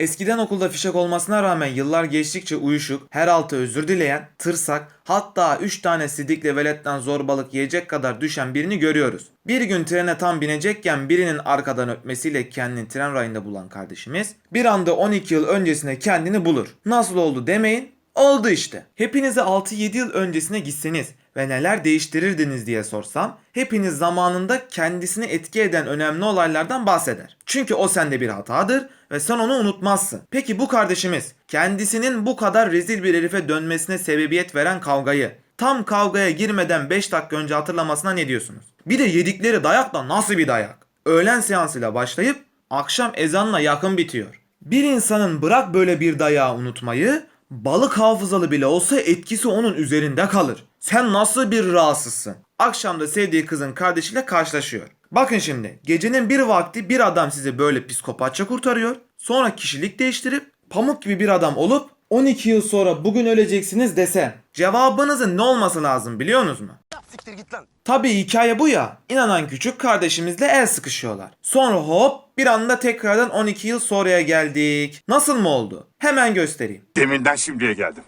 Eskiden okulda fişek olmasına rağmen yıllar geçtikçe uyuşuk, her altı özür dileyen, tırsak, hatta 3 tane sidikli veletten zorbalık yiyecek kadar düşen birini görüyoruz. Bir gün trene tam binecekken birinin arkadan öpmesiyle kendini tren rayında bulan kardeşimiz bir anda 12 yıl öncesine kendini bulur. Nasıl oldu demeyin, oldu işte. Hepinize 6-7 yıl öncesine gitseniz ve neler değiştirirdiniz diye sorsam hepiniz zamanında kendisini etki eden önemli olaylardan bahseder. Çünkü o sende bir hatadır ve sen onu unutmazsın. Peki bu kardeşimiz kendisinin bu kadar rezil bir herife dönmesine sebebiyet veren kavgayı tam kavgaya girmeden 5 dakika önce hatırlamasına ne diyorsunuz? Bir de yedikleri dayak da nasıl bir dayak? Öğlen seansıyla başlayıp akşam ezanla yakın bitiyor. Bir insanın bırak böyle bir dayağı unutmayı balık hafızalı bile olsa etkisi onun üzerinde kalır. Sen nasıl bir rahatsızsın? Akşamda sevdiği kızın kardeşiyle karşılaşıyor. Bakın şimdi gecenin bir vakti bir adam sizi böyle psikopatça kurtarıyor. Sonra kişilik değiştirip pamuk gibi bir adam olup 12 yıl sonra bugün öleceksiniz desen cevabınızın ne olması lazım biliyorsunuz mu? Siktir git lan. Tabii hikaye bu ya. İnanan küçük kardeşimizle el sıkışıyorlar. Sonra hop bir anda tekrardan 12 yıl sonraya geldik. Nasıl mı oldu? Hemen göstereyim. Deminden şimdiye geldim.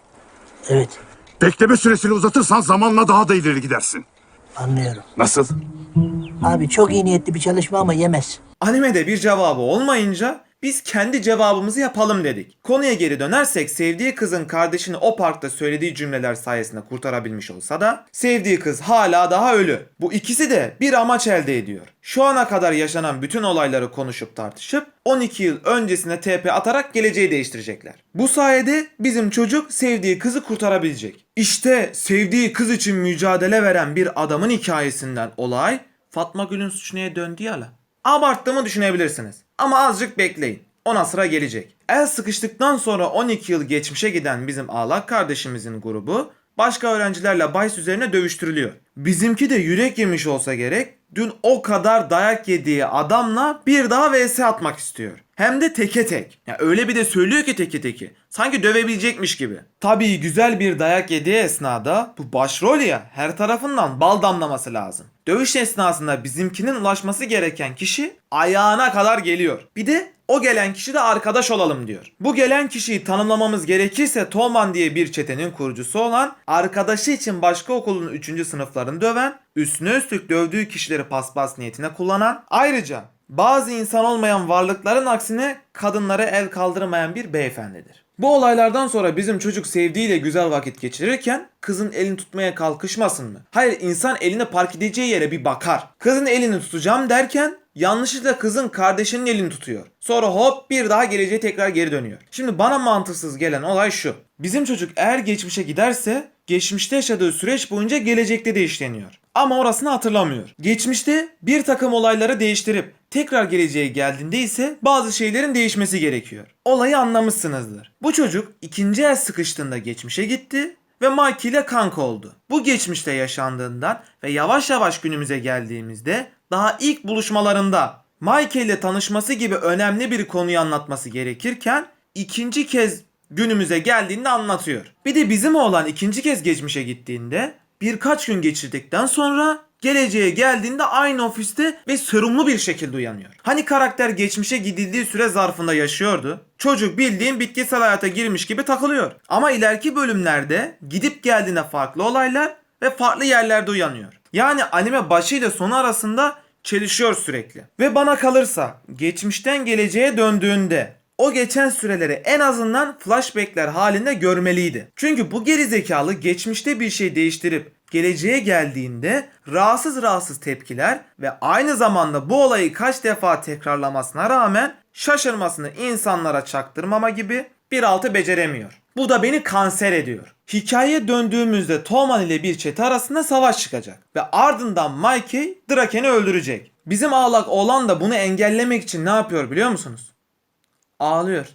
Evet, Bekleme süresini uzatırsan zamanla daha da ileri gidersin. anlıyorum. Nasıl? Abi çok iyi niyetli bir çalışma ama yemez. Animede bir cevabı olmayınca biz kendi cevabımızı yapalım dedik. Konuya geri dönersek sevdiği kızın kardeşini o parkta söylediği cümleler sayesinde kurtarabilmiş olsa da sevdiği kız hala daha ölü. Bu ikisi de bir amaç elde ediyor. Şu ana kadar yaşanan bütün olayları konuşup tartışıp 12 yıl öncesine TP atarak geleceği değiştirecekler. Bu sayede bizim çocuk sevdiği kızı kurtarabilecek. İşte sevdiği kız için mücadele veren bir adamın hikayesinden olay Fatma Gül'ün suçu neye döndü ya la. Abarttığımı düşünebilirsiniz. Ama azıcık bekleyin. Ona sıra gelecek. El sıkıştıktan sonra 12 yıl geçmişe giden bizim ağlak kardeşimizin grubu başka öğrencilerle bahis üzerine dövüştürülüyor. Bizimki de yürek yemiş olsa gerek dün o kadar dayak yediği adamla bir daha vs atmak istiyor. Hem de teke tek. Ya öyle bir de söylüyor ki teke teki. Sanki dövebilecekmiş gibi. Tabii güzel bir dayak yediği esnada bu başrol ya her tarafından bal damlaması lazım. Dövüş esnasında bizimkinin ulaşması gereken kişi ayağına kadar geliyor. Bir de o gelen kişi de arkadaş olalım diyor. Bu gelen kişiyi tanımlamamız gerekirse Tolman diye bir çetenin kurucusu olan, arkadaşı için başka okulun 3. sınıflarını döven, üstüne üstlük dövdüğü kişileri paspas niyetine kullanan, ayrıca bazı insan olmayan varlıkların aksine kadınlara el kaldırmayan bir beyefendidir. Bu olaylardan sonra bizim çocuk sevdiğiyle güzel vakit geçirirken kızın elini tutmaya kalkışmasın mı? Hayır insan elini park edeceği yere bir bakar. Kızın elini tutacağım derken yanlışlıkla kızın kardeşinin elini tutuyor. Sonra hop bir daha geleceğe tekrar geri dönüyor. Şimdi bana mantıksız gelen olay şu. Bizim çocuk eğer geçmişe giderse geçmişte yaşadığı süreç boyunca gelecekte de işleniyor. Ama orasını hatırlamıyor. Geçmişte bir takım olayları değiştirip tekrar geleceğe geldiğinde ise bazı şeylerin değişmesi gerekiyor. Olayı anlamışsınızdır. Bu çocuk ikinci el sıkıştığında geçmişe gitti ve Mikey ile kanka oldu. Bu geçmişte yaşandığından ve yavaş yavaş günümüze geldiğimizde daha ilk buluşmalarında Mikey ile tanışması gibi önemli bir konuyu anlatması gerekirken ikinci kez günümüze geldiğinde anlatıyor. Bir de bizim oğlan ikinci kez geçmişe gittiğinde birkaç gün geçirdikten sonra geleceğe geldiğinde aynı ofiste ve sorumlu bir şekilde uyanıyor. Hani karakter geçmişe gidildiği süre zarfında yaşıyordu. Çocuk bildiğin bitkisel hayata girmiş gibi takılıyor. Ama ileriki bölümlerde gidip geldiğinde farklı olaylar ve farklı yerlerde uyanıyor. Yani anime başıyla sonu arasında çelişiyor sürekli. Ve bana kalırsa geçmişten geleceğe döndüğünde o geçen süreleri en azından flashbackler halinde görmeliydi. Çünkü bu gerizekalı geçmişte bir şey değiştirip geleceğe geldiğinde rahatsız rahatsız tepkiler ve aynı zamanda bu olayı kaç defa tekrarlamasına rağmen şaşırmasını insanlara çaktırmama gibi bir altı beceremiyor. Bu da beni kanser ediyor. Hikayeye döndüğümüzde Toman ile bir çete arasında savaş çıkacak ve ardından Mikey Draken'i öldürecek. Bizim ağlak oğlan da bunu engellemek için ne yapıyor biliyor musunuz? Ağlıyor.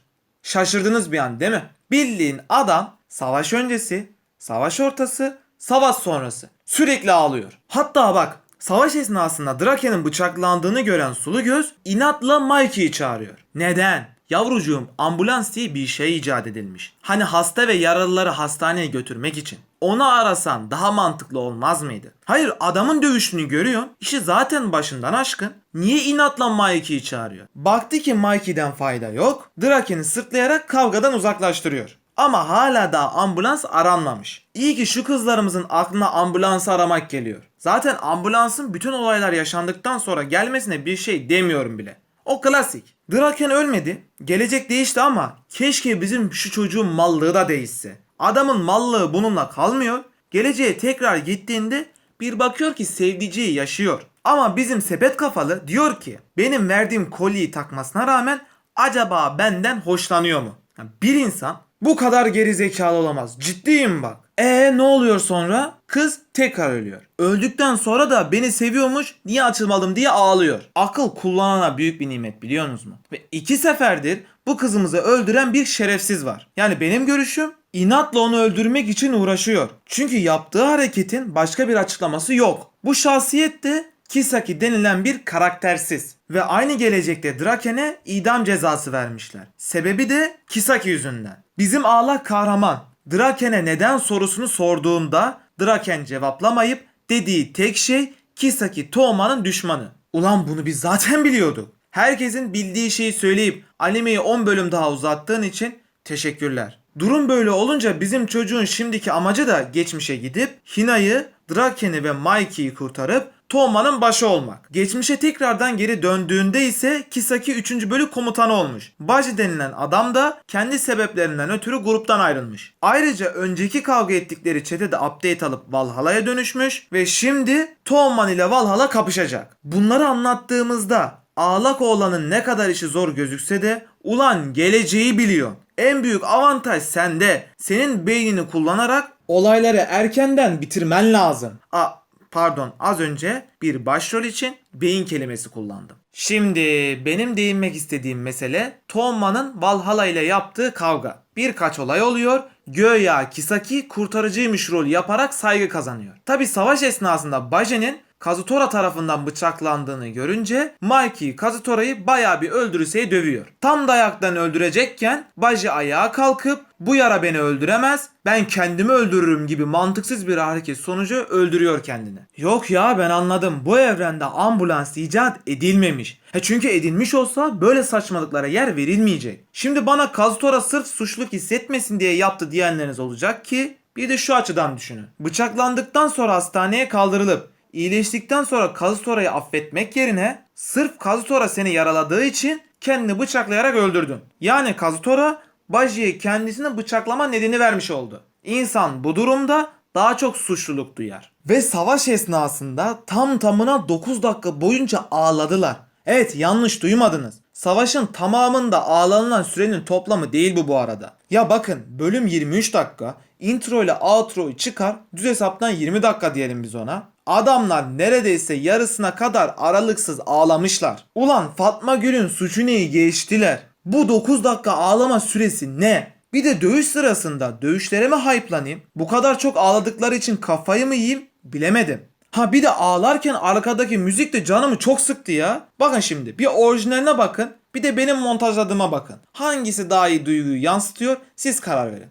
Şaşırdınız bir an değil mi? Bildiğin adam savaş öncesi, savaş ortası, savaş sonrası sürekli ağlıyor. Hatta bak savaş esnasında Draken'in bıçaklandığını gören Sulu Göz inatla Mikey'i çağırıyor. Neden? Yavrucuğum ambulans diye bir şey icat edilmiş. Hani hasta ve yaralıları hastaneye götürmek için. Onu arasan daha mantıklı olmaz mıydı? Hayır adamın dövüşünü görüyorsun. İşi zaten başından aşkın. Niye inatla Mikey'i çağırıyor? Baktı ki Mikey'den fayda yok. Draken'i sırtlayarak kavgadan uzaklaştırıyor. Ama hala daha ambulans aranmamış. İyi ki şu kızlarımızın aklına ambulans aramak geliyor. Zaten ambulansın bütün olaylar yaşandıktan sonra gelmesine bir şey demiyorum bile. O klasik. Draken ölmedi. Gelecek değişti ama keşke bizim şu çocuğun mallığı da değişse. Adamın mallığı bununla kalmıyor. Geleceğe tekrar gittiğinde bir bakıyor ki sevdiceği yaşıyor. Ama bizim sepet kafalı diyor ki benim verdiğim kolyeyi takmasına rağmen acaba benden hoşlanıyor mu? Bir insan bu kadar geri zekalı olamaz. Ciddiyim bak. E ne oluyor sonra? Kız tekrar ölüyor. Öldükten sonra da beni seviyormuş niye açılmadım diye ağlıyor. Akıl kullanana büyük bir nimet biliyorsunuz mu? Ve iki seferdir bu kızımızı öldüren bir şerefsiz var. Yani benim görüşüm inatla onu öldürmek için uğraşıyor. Çünkü yaptığı hareketin başka bir açıklaması yok. Bu şahsiyet de Kisaki denilen bir karaktersiz. Ve aynı gelecekte Draken'e idam cezası vermişler. Sebebi de Kisaki yüzünden. Bizim ağlak kahraman Draken'e neden sorusunu sorduğunda Draken cevaplamayıp dediği tek şey Kisaki Tooma'nın düşmanı. Ulan bunu biz zaten biliyorduk. Herkesin bildiği şeyi söyleyip animeyi 10 bölüm daha uzattığın için teşekkürler. Durum böyle olunca bizim çocuğun şimdiki amacı da geçmişe gidip Hina'yı, Draken'i ve Mikey'i kurtarıp Tooma'nın başı olmak. Geçmişe tekrardan geri döndüğünde ise Kisaki 3. bölük komutanı olmuş. Baji denilen adam da kendi sebeplerinden ötürü gruptan ayrılmış. Ayrıca önceki kavga ettikleri çete de update alıp Valhalla'ya dönüşmüş ve şimdi Tooman ile Valhalla kapışacak. Bunları anlattığımızda Ağlak oğlanın ne kadar işi zor gözükse de ulan geleceği biliyor. En büyük avantaj sende. Senin beynini kullanarak olayları erkenden bitirmen lazım. A pardon az önce bir başrol için beyin kelimesi kullandım. Şimdi benim değinmek istediğim mesele Tomma'nın Valhalla ile yaptığı kavga. Birkaç olay oluyor. Göya Kisaki kurtarıcıymış rol yaparak saygı kazanıyor. Tabi savaş esnasında Baje'nin Kazutora tarafından bıçaklandığını görünce Mikey Kazutora'yı baya bir öldürüseye dövüyor. Tam dayaktan öldürecekken Baji ayağa kalkıp bu yara beni öldüremez ben kendimi öldürürüm gibi mantıksız bir hareket sonucu öldürüyor kendini. Yok ya ben anladım bu evrende ambulans icat edilmemiş. He çünkü edilmiş olsa böyle saçmalıklara yer verilmeyecek. Şimdi bana Kazutora sırf suçluluk hissetmesin diye yaptı diyenleriniz olacak ki bir de şu açıdan düşünün. Bıçaklandıktan sonra hastaneye kaldırılıp iyileştikten sonra Kazutora'yı affetmek yerine sırf Kazutora seni yaraladığı için kendini bıçaklayarak öldürdün. Yani Kazutora Baji'ye kendisini bıçaklama nedeni vermiş oldu. İnsan bu durumda daha çok suçluluk duyar. Ve savaş esnasında tam tamına 9 dakika boyunca ağladılar. Evet yanlış duymadınız. Savaşın tamamında ağlanılan sürenin toplamı değil bu bu arada. Ya bakın bölüm 23 dakika, intro ile outro'yu çıkar, düz hesaptan 20 dakika diyelim biz ona. Adamlar neredeyse yarısına kadar aralıksız ağlamışlar. Ulan Fatma Gül'ün suçu neyi geçtiler. Bu 9 dakika ağlama süresi ne? Bir de dövüş sırasında dövüşlere mi hype'lanayım? Bu kadar çok ağladıkları için kafayı mı yiyeyim? Bilemedim. Ha bir de ağlarken arkadaki müzik de canımı çok sıktı ya. Bakın şimdi bir orijinaline bakın. Bir de benim montajladığıma bakın. Hangisi daha iyi duyguyu yansıtıyor siz karar verin.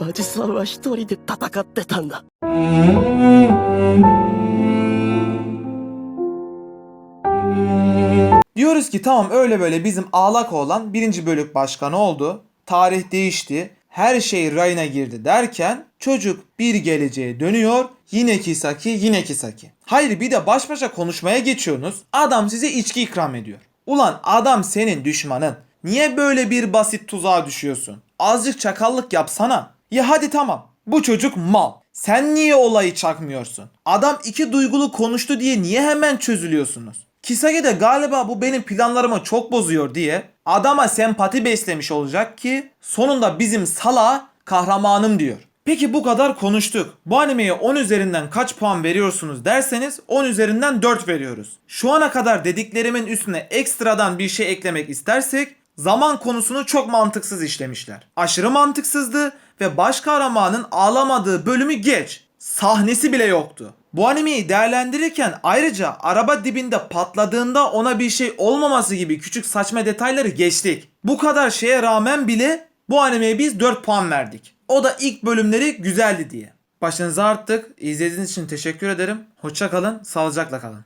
バジさんは一人で戦ってたんだ。 Diyoruz ki tamam öyle böyle bizim ağlak olan birinci bölük başkanı oldu. Tarih değişti. Her şey rayına girdi derken çocuk bir geleceğe dönüyor. Yine Kisaki yine Kisaki. Hayır bir de baş başa konuşmaya geçiyorsunuz. Adam size içki ikram ediyor. Ulan adam senin düşmanın. Niye böyle bir basit tuzağa düşüyorsun? Azıcık çakallık yapsana. Ya hadi tamam. Bu çocuk mal. Sen niye olayı çakmıyorsun? Adam iki duygulu konuştu diye niye hemen çözülüyorsunuz? Kisage de galiba bu benim planlarımı çok bozuyor diye adama sempati beslemiş olacak ki sonunda bizim sala kahramanım diyor. Peki bu kadar konuştuk. Bu animeye 10 üzerinden kaç puan veriyorsunuz derseniz 10 üzerinden 4 veriyoruz. Şu ana kadar dediklerimin üstüne ekstradan bir şey eklemek istersek zaman konusunu çok mantıksız işlemişler. Aşırı mantıksızdı ve baş kahramanın ağlamadığı bölümü geç. sahnesi bile yoktu. Bu animeyi değerlendirirken ayrıca araba dibinde patladığında ona bir şey olmaması gibi küçük saçma detayları geçtik. Bu kadar şeye rağmen bile bu animeye biz 4 puan verdik. O da ilk bölümleri güzeldi diye. Başınızı arttık. İzlediğiniz için teşekkür ederim. Hoşça kalın, sağlıcakla kalın.